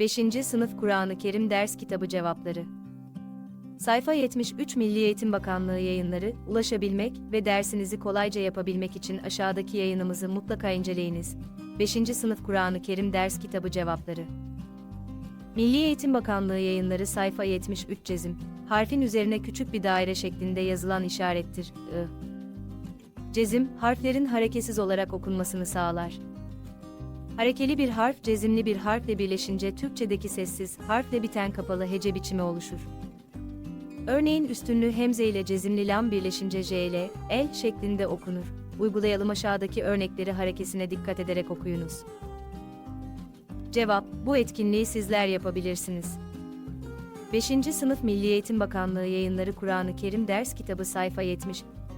5. Sınıf Kur'an-ı Kerim Ders Kitabı Cevapları Sayfa 73 Milli Eğitim Bakanlığı yayınları, ulaşabilmek ve dersinizi kolayca yapabilmek için aşağıdaki yayınımızı mutlaka inceleyiniz. 5. Sınıf Kur'an-ı Kerim Ders Kitabı Cevapları Milli Eğitim Bakanlığı yayınları sayfa 73 cezim, harfin üzerine küçük bir daire şeklinde yazılan işarettir. I. Cezim, harflerin hareketsiz olarak okunmasını sağlar. Harekeli bir harf cezimli bir harfle birleşince Türkçedeki sessiz harfle biten kapalı hece biçimi oluşur. Örneğin üstünlü hemze ile cezimli lam birleşince jl, el şeklinde okunur. Uygulayalım aşağıdaki örnekleri harekesine dikkat ederek okuyunuz. Cevap, bu etkinliği sizler yapabilirsiniz. 5. Sınıf Milli Eğitim Bakanlığı yayınları Kur'an-ı Kerim Ders Kitabı sayfa 70,